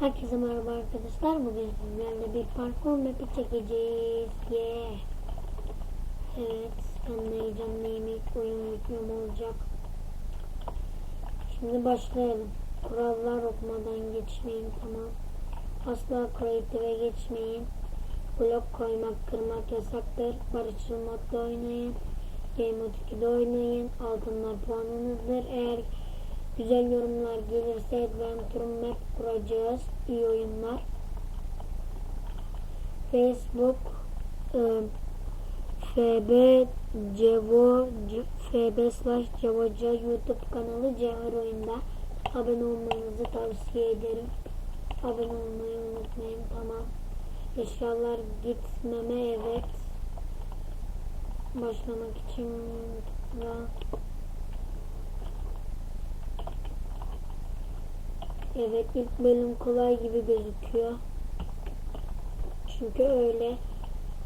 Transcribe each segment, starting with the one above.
Herkese merhaba arkadaşlar. Bugün sizlerle bir parkur map'i çekeceğiz. Yeah. Evet, ben de heyecanlıyım. İlk oyun videom olacak. Şimdi başlayalım. Kurallar okumadan geçmeyin tamam. Asla kreative geçmeyin. Blok koymak, kırmak yasaktır. Barışçıl modda oynayın. Game Mode 2'de oynayın. Altınlar puanınızdır. Eğer Güzel yorumlar gelirse Adventure Map kuracağız. İyi oyunlar. Facebook e, FB Cevo FB slash Cevoca YouTube kanalı Cevher Oyunda. Abone olmanızı tavsiye ederim. Abone olmayı unutmayın. Tamam. Eşyalar gitmeme evet. Başlamak için tıkla. Evet ilk bölüm kolay gibi gözüküyor. Çünkü öyle.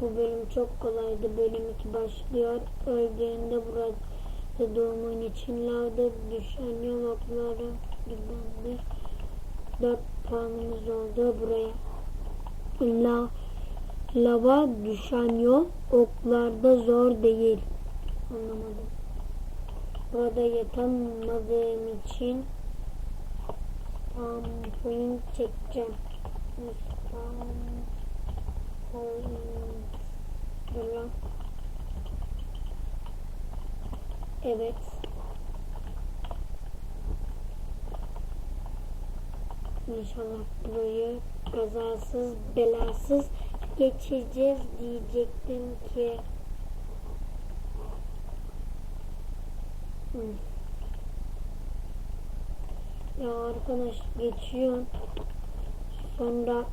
Bu bölüm çok kolaydı. Bölüm 2 başlıyor. Öldüğünde burada doğumun için lavda düşen yol okları gidendi. 4 puanımız oldu buraya. La, lava düşen yol oklarda zor değil. Anlamadım. Burada yatamadığım için spam point çekeceğim. Spam point. Dur. Evet. İnşallah burayı kazasız belasız geçeceğiz diyecektim ki. Hmm. Ya arkadaş geçiyor. Sonra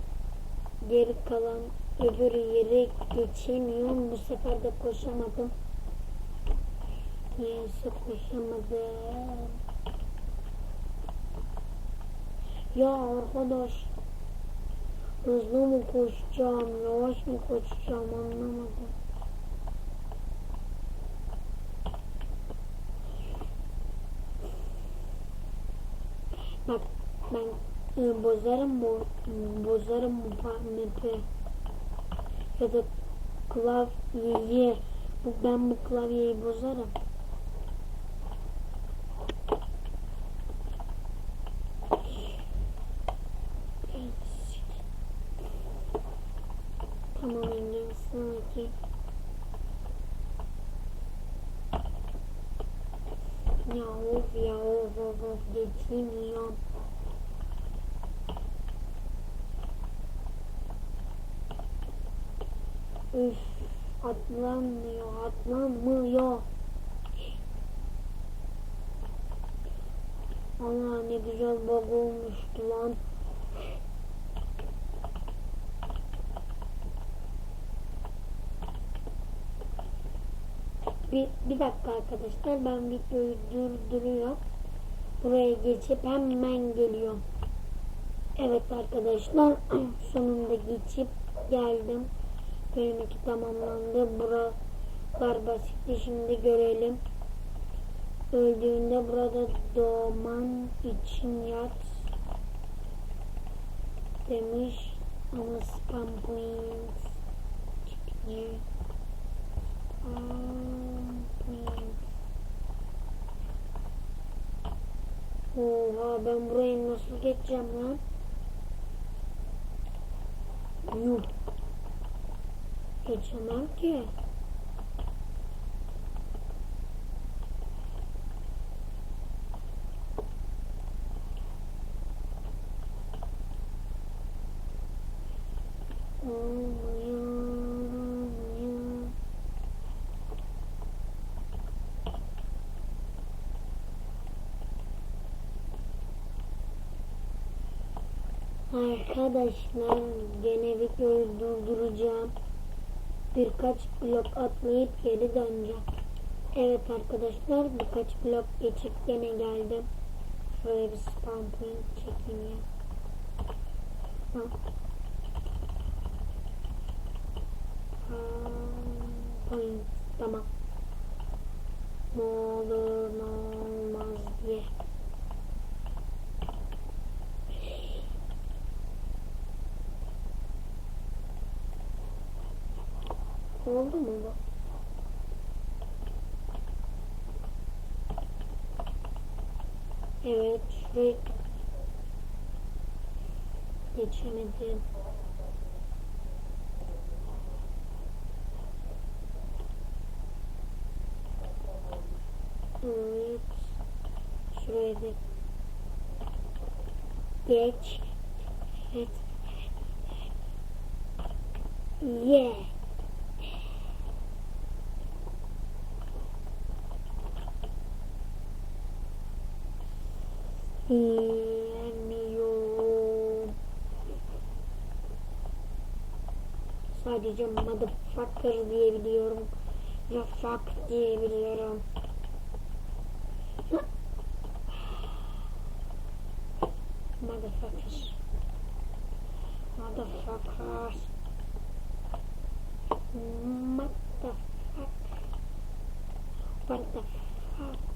geri kalan öbür yere geçemiyorum. Bu sefer de koşamadım. Neyse koşamadım. Ya arkadaş hızlı mı koşacağım, yavaş mı koşacağım anlamadım. Bak ben e, bozarım bu bozarım bu map'i ya da klavyeyi bu ben bu klavyeyi bozarım. Tamam engel sanki. Ya of ya of of of geçemiyorum. Üf atlanmıyor atlanmıyor. Allah ne güzel bug olmuştu lan. Bir, bir dakika arkadaşlar ben videoyu durduruyorum. Buraya geçip hemen geliyorum. Evet arkadaşlar sonunda geçip geldim. 2 tamamlandı. Buralar basitti. Şimdi görelim. Öldüğünde burada doğman için yat demiş. Ama spam points. Spam points. Oha ben burayı nasıl geçeceğim lan? Yuh. Geçemem ki. Olmuyor, Arkadaşlar gene videoyu durduracağım. Birkaç blok atlayıp geri döneceğim. Evet arkadaşlar birkaç blok geçip gene geldim. Şöyle bir spam point çekeyim ya. Ha. Spam point. Tamam. Ne olur ne olmaz diye. Oldu mu bu? Evet, şurayı geçemedim. Evet. Şuraya da geç. Evet. Yeah. Yiyemiyorum. Sadece motherfucker diyebiliyorum. Ve fuck diyebiliyorum. Motherfuckers. Motherfuckers. What the fuck? What the fuck?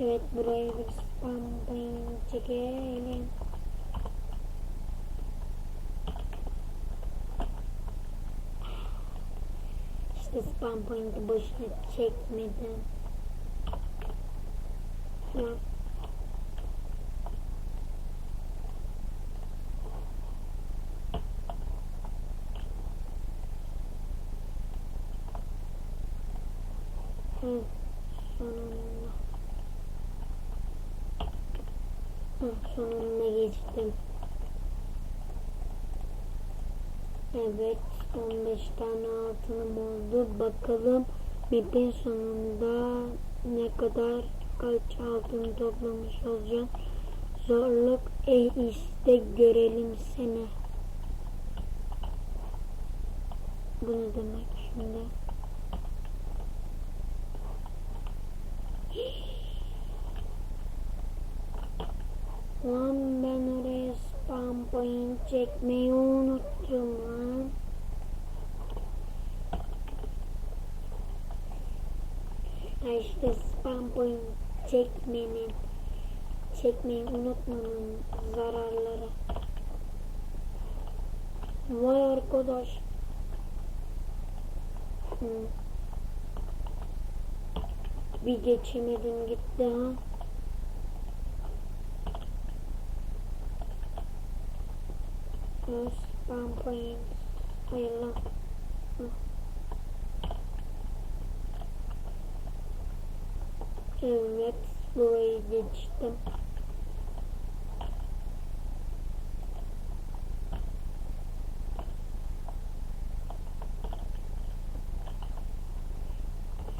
Evet burayı bir spam çekelim. İşte spam point'i boşuna çekmedim. Lan. Hı, sonunda. Hı, sonunda geçtim. Evet 15 tane altınım oldu. Bakalım map'in sonunda ne kadar kaç altın toplamış olacağım. Zorluk e işte görelim seni. Bu ne demek şimdi? Lan ben oraya spam point çekmeyi unuttum lan. Ha işte spam point çekmenin, çekmeyi unutmanın zararları. Vay arkadaş. Hı. Bir geçemedim gitti ha. Spam point. Hayır lan. Hı. Evet, burayı geçtim.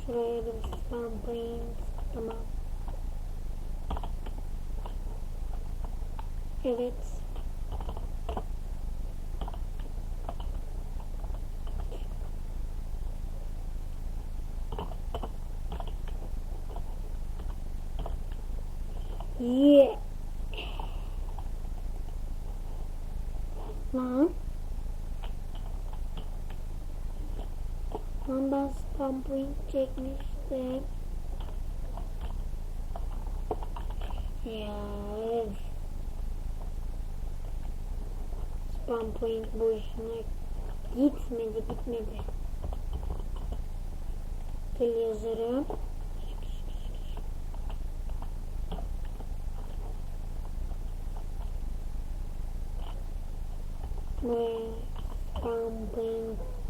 Şuraya bir spam point. Tamam. Evet. Yeah. Lan. Spam point çekmiştim. Ya. Spam point boşuna gitmedi gitmedi. Gel yazarım. Ve spam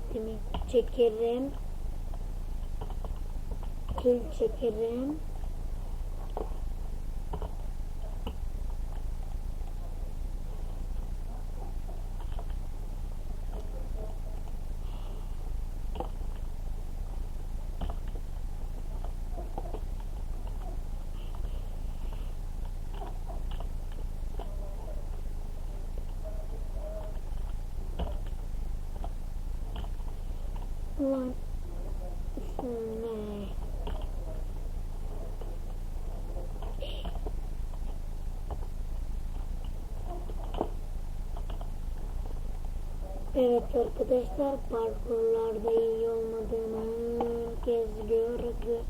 pointimi çekerim. Kil çekerim. Ulan. Ne? Evet arkadaşlar parkurlarda iyi olmadığını herkes gördü.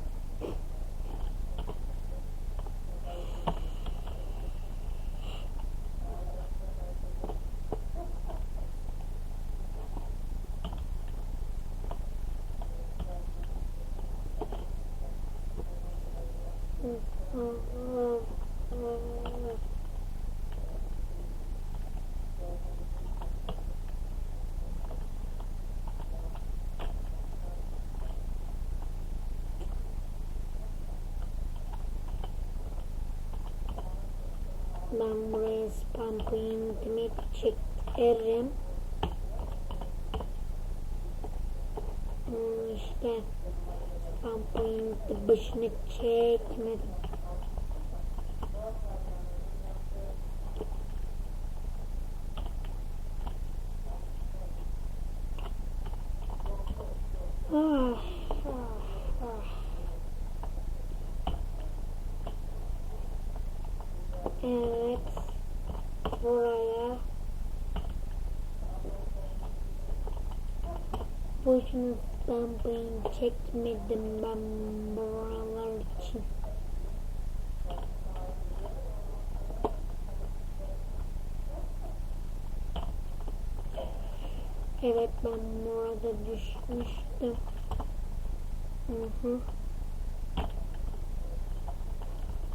Ben buraya spam pointimi çekerim. Hmm, İşte spam pointi başını çekmedim. Ah, ah, ah. Evet. Buraya boşuna stampayım çekmedim ben buralar için. Evet ben burada düşmüştüm. Hı hı.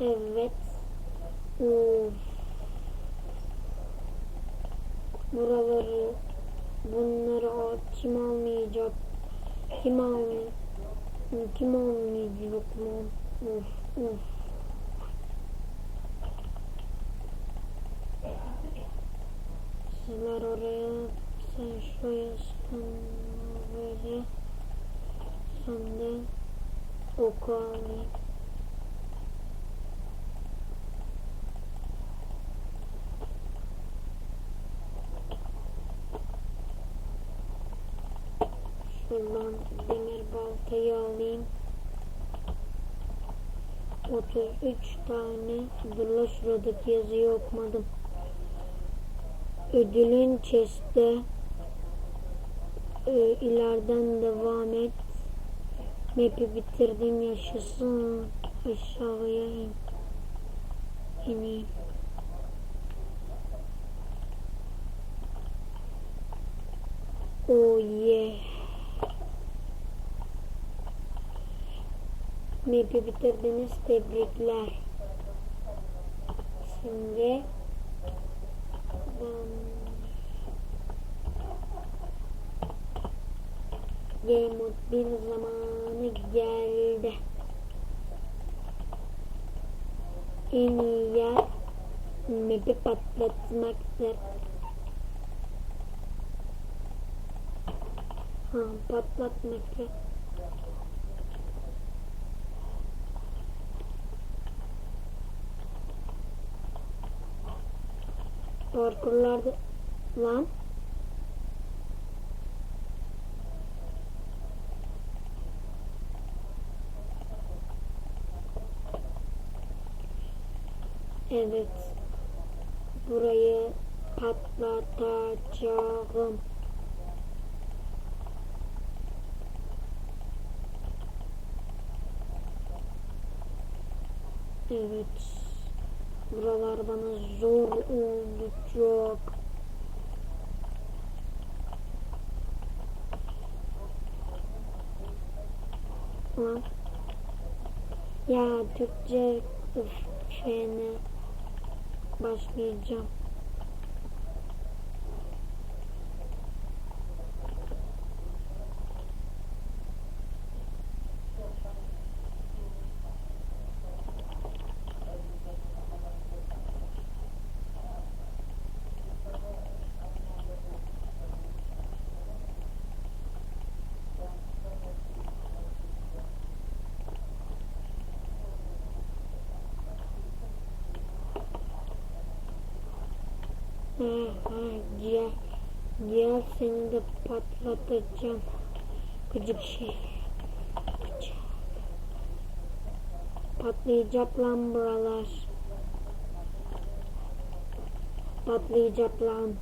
Evet. Of. Buraları bunları o kim almayacak? Kim almayacak? Kim almayacak mı? Of of. Sizler oraya sen şuraya sen sen de oku alayım. Şuradan demir baltayı alayım. 33 tane. Dur la şuradaki yazıyı okumadım. Ödülün chest'te e, ileriden devam et. Map'i bitirdim yaşasın. Aşağıya in. İneyim. Oh yeah. Map'i bitirdiniz. Tebrikler. Şimdi ben Game Mode bir zamanı geldi. En iyi yer map'i patlatmaktır. Ha, patlatmak. Parkurlarda lan Evet. Burayı patlatacağım. Evet. Buralar bana zor olacak. Lan. Ya Türkçe şeyine başlayacağım. Ha, ha, gel. Gel seni de patlatacağım. Gıcık şey. Patlayacak lan buralar. Patlayacak lan.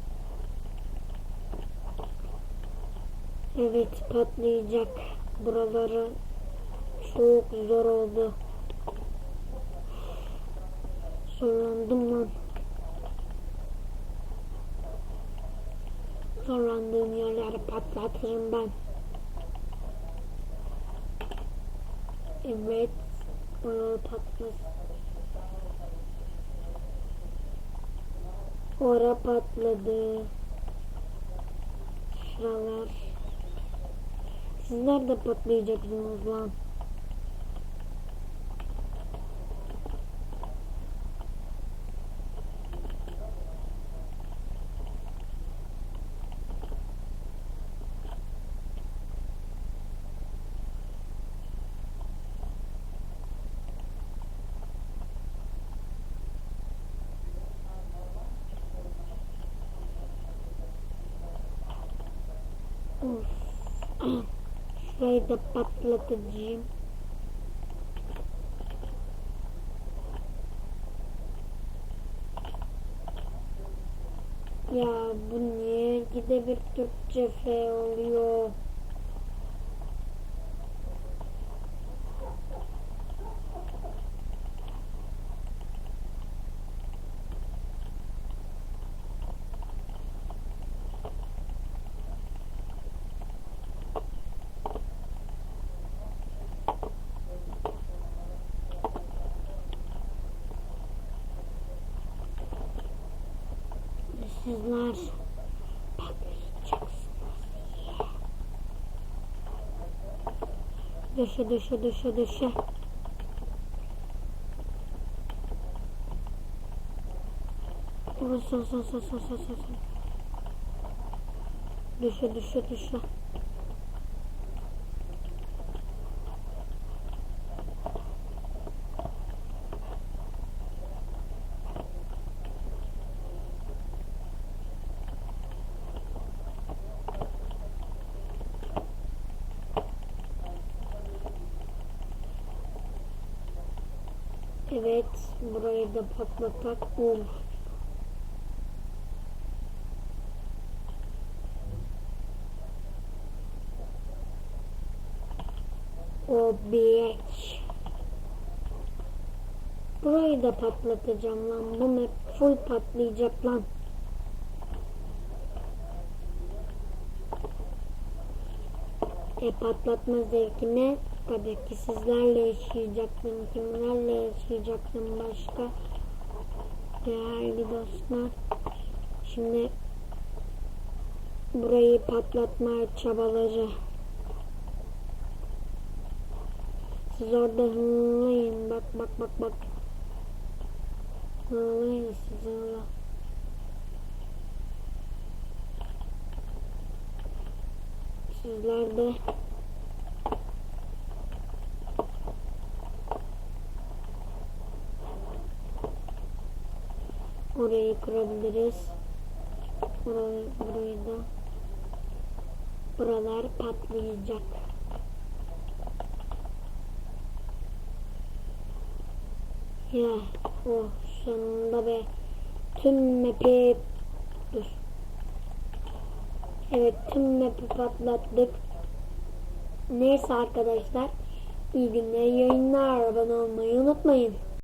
Evet patlayacak. Buraları çok zor oldu. Zorlandım lan. Zorlandığın yerleri patlatırım ben. Evet. Buraları patlasın. Ora patladı. Şuralar. Siz nerede patlayacaksınız lan? Şurayı da patlatacağım. Ya bu niye gide bir Türkçe F oluyor? Patlayacaksınız. Döşe döşe döşe döşe. Son son son son son son son. Döşe döşe. Evet, burayı da patlatak. Uf. O bitch. Burayı da patlatacağım lan. Bu map full patlayacak lan. E patlatma zevkine tabii ki sizlerle yaşayacaktım. Kimlerle yaşayacaktım başka? Değerli dostlar. Şimdi burayı patlatmaya çabalayacağım. Siz orada hınlayın. Bak bak bak bak. Hınlayın siz hınla. Sizler de orayı kırabiliriz. Burayı, burayı da buralar patlayacak. Ya oh sonunda be tüm map'i dur. Evet tüm map'i patlattık. Neyse arkadaşlar iyi günler yayınlar abone olmayı unutmayın.